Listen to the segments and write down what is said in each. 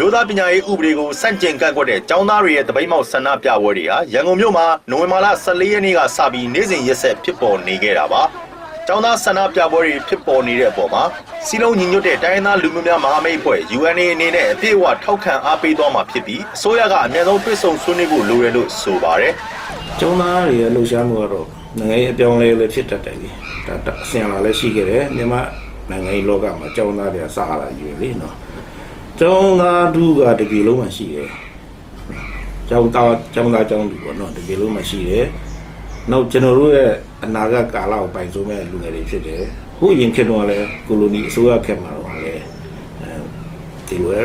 မြို့သားပညာရေးဥပဒေကိုစန့်ကျင်ကန့်ကွက်တဲ့ကျောင်းသားတွေရဲ့တပိတ်မောက်ဆန္ဒပြပွဲတွေဟာရန်ကုန်မြို့မှာနိုဝင်ဘာလ14ရက်နေ့ကစပြီးနေ့စဉ်ရက်ဆက်ဖြစ်ပေါ်နေခဲ့တာပါ။ကျောင်းသားဆန္ဒပြပွဲတွေဖြစ်ပေါ်နေတဲ့အပေါ်မှာစီလုံးညီညွတ်တဲ့တိုင်းရင်းသားလူမျိုးများမဟာမိတ်အဖွဲ့ UNA အနေနဲ့အပြည့်အဝထောက်ခံအားပေးသွားမှာဖြစ်ပြီးအစိုးရကအများဆုံးတွစ်ဆုံဆွေးနွေးဖို့လိုရလို့ဆိုပါတယ်။ကျောင်းသားတွေရဲ့လှုပ်ရှားမှုကတော့နိုင်ငံရေးအပြောင်းအလဲလည်းဖြစ်တတ်တယ်လေဒါဒါအဆင်လာလည်းရှိခဲ့တယ်မြန်မာနိုင်ငံရေးလောကမှာကျောင်းသားတွေကစလာယူလေနော် ကျောင်းသားသူကတပြေလုံးမှရှိတယ်ကျောင်းသားကျောင်းသားကျောင်းသူပေါ့နော်တပြေလုံးမှရှိတယ်နောက်ကျွန်တော်တို့ရဲ့အနာဂတ်ကာလကိုပိုင်စိုးမဲ့လူငယ်တွေဖြစ်တယ်ဟိုရင်ခေတ်တော့လည်းကိုလိုနီအစိုးရခေတ်မှာတော့လည်းအဲဒီလိုပဲ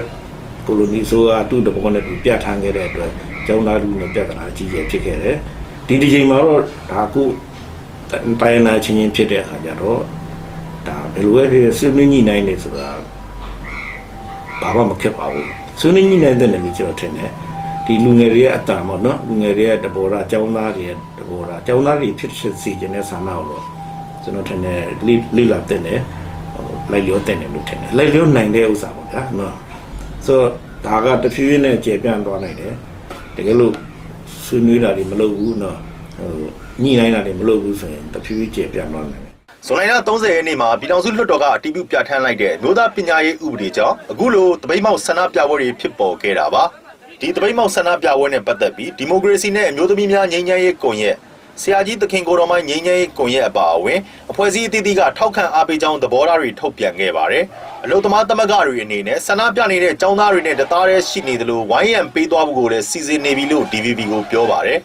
ကိုလိုနီအစိုးရသူ့တဘောနဲ့သူပြဋ္ဌာန်းခဲ့တဲ့အတွက်ကျောင်းသားလူနဲ့ပြဿနာအကြီးကြီးဖြစ်ခဲ့တယ်ဒီဒီချိန်မှာတော့ဒါကုတိုင်းနာချင်းချင်းဖြစ်တဲ့အခါကျတော့ဒါဘယ်လိုပဲဖြစ်ဆွေးနွေးညှိနှိုင်းနေဆိုတာ ဘာမှမခက်ပါဘူးဆွေးနွေးညှိနှိုင်းတဲ့လည်းကျွန်တော်ထင်တယ်ဒီလူငယ်တွေရဲ့အတန်ပေါ့နော်လူငယ်တွေရဲ့တဘောရာចောင်းသားတွေရဲ့တဘောရာចောင်းသားတွေဖြစ်ဖြစ်စီခြင်းနဲ့ဆန္ဒကိုတော့ကျွန်တော်ထင်တယ်လိလိလာတဲ့နဲ့လိုက်လျောတဲ့နဲ့လို့ထင်တယ်လိုက်လျောနိုင်တဲ့ဥစ္စာပေါ့ဗျာနော်ဆိုတော့ဒါကတဖြည်းဖြည်းနဲ့ကျေပြန့်သွားနိုင်တယ်တကယ်လို့ဆွေးနွေးတာတွေမလုပ်ဘူးနော်ဟိုညှိနှိုင်းတာတွေမလုပ်ဘူးဆိုရင်တဖြည်းဖြည်းကျေပြန့်သွားနိုင်တယ် ဇွန်လ30ရက်နေ့မှာပြည်ထောင်စုလွှတ်တော်ကအတည်ပြုပြဋ္ဌာန်းလိုက်တဲ့မြို့သားပညာရေးဥပဒေကြောင့်အခုလိုတပိတ်မောက်ဆန္ဒပြပွဲတွေဖြစ်ပေါ်ခဲ့တာပါဒီတပိတ်မောက်ဆန္ဒပြပွဲနဲ့ပတ်သက်ပြီးဒီမိုကရေစီနဲ့အမျိုးသမီးများငြိမ်းချမ်းရေးကွန်ရက်ဆရာကြီးသခင်ကိုတော်မိုင်းငြိမ်းချမ်းရေးကွန်ရက်အပါအဝင်အဖွဲ့အစည်းအသီးသီးကထောက်ခံအားပေးကြောင်းသဘောထားတွေထုတ်ပြန်ခဲ့ပါတယ်အလုံသမားသမဂ္ဂတွေအနေနဲ့ဆန္ဒပြနေတဲ့ចောင်းသားတွေနဲ့တသားတည်းရှိနေသလိုဝိုင်းရံပေးသွားဖို့ကိုလည်းစီစဉ်နေပြီလို့ DVB ကိုပြောပါတယ်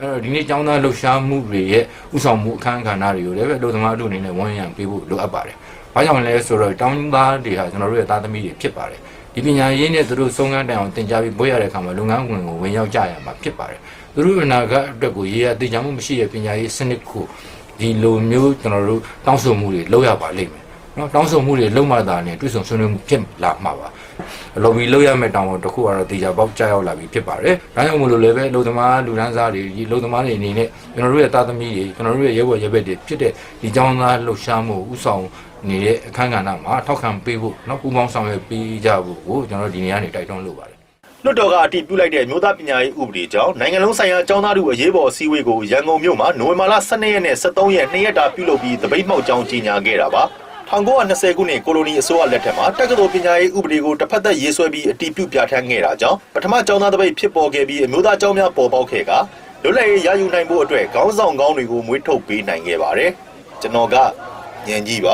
အဲ့တော့ဒီနေ့ចောင်းသားလှုပ်ရှားမှုတွေရဲ့ဥဆောင်မှုအခမ်းအခမ်းတွေကိုလည်းပဲလူသမားတို့အနေနဲ့ဝန်ရံပေးဖို့လိုအပ်ပါတယ်။ဘာကြောင့်လဲဆိုတော့တောင်းသားတွေဟာကျွန်တော်တို့ရဲ့သားသမီးတွေဖြစ်ပါတယ်။ဒီပညာရေးနဲ့သူတို့ဆုံးခန်းတိုင်အောင်သင်ကြားပြီးဘွဲရတဲ့အခါမှာလုပ်ငန်းဝင်ကိုဝင်ရောက်ကြရမှာဖြစ်ပါတယ်။သူတို့အနာဂတ်အတွက်ကိုရေးရသိချမှုမရှိတဲ့ပညာရေးစနစ်ကိုဒီလိုမျိုးကျွန်တော်တို့တောင်းဆိုမှုတွေလုပ်ရပါလိမ့်မယ်။နော်တောင်းဆိုမှုတွေလုပ်မှသာနဲ့တွေ့ဆုံဆွေးနွေးမှုဖြစ်လာမှာပါ။ လော်ဘီလုပ်ရမယ့်တောင်းဝန်တစ်ခုကတော့တေချာပေါက်ကြားရောက်လာပြီဖြစ်ပါတယ်။ဒါကြောင့်မလို့လည်းပဲလူသမားလူဒန်းစားတွေဒီလူသမားတွေအနေနဲ့ကျွန်တော်တို့ရဲ့တာသမီတွေကျွန်တော်တို့ရဲ့ရဲဘော်ရဲဘက်တွေဖြစ်တဲ့ဒီចောင်းသားလှုပ်ရှားမှုဥဆောင်နေတဲ့အခမ်းကဏ္ဍမှာထောက်ခံပေးဖို့နောက်ပူးပေါင်းဆောင်ရွက်ပေးကြဖို့ကိုကျွန်တော်တို့ဒီနေရာနေတိုက်တွန်းလိုပါတယ်လွှတ်တော်ကအတည်ပြုလိုက်တဲ့မြို့သားပညာရေးဥပဒေကြောင့်နိုင်ငံလုံးဆိုင်ရာကျောင်းသားထုအရေးပေါ်အစည်းအဝေးကိုရန်ကုန်မြို့မှာနိုဝင်ဘာလ12ရက်နဲ့13ရက်2ရက်တာပြုလုပ်ပြီးတပိတ်မှောက်ကြောင်းကြီးညာခဲ့တာပါ 1920ခုနှစ်ကိုလိုနီအစိုးရလက်ထက်မှာတက္ကသိုလ်ပညာရေးဥပဒေကိုတစ်ဖက်သက်ရေးဆွဲပြီးအတည်ပြုပြဋ္ဌာန်းခဲ့တာကြောင့်ပထမကျောင်းသားတပိတ်ဖြစ်ပေါ်ခဲ့ပြီးအမျိုးသားကျောင်းများပေါ်ပေါက်ခဲ့ကလွတ်လပ်ရေးရယူနိုင်ဖို့အတွက်ခေါင်းဆောင်ကောင်းတွေကိုမွေးထုတ်ပေးနိုင်ခဲ့ပါတယ်ကျွန်တော်ကညံကြီးပါ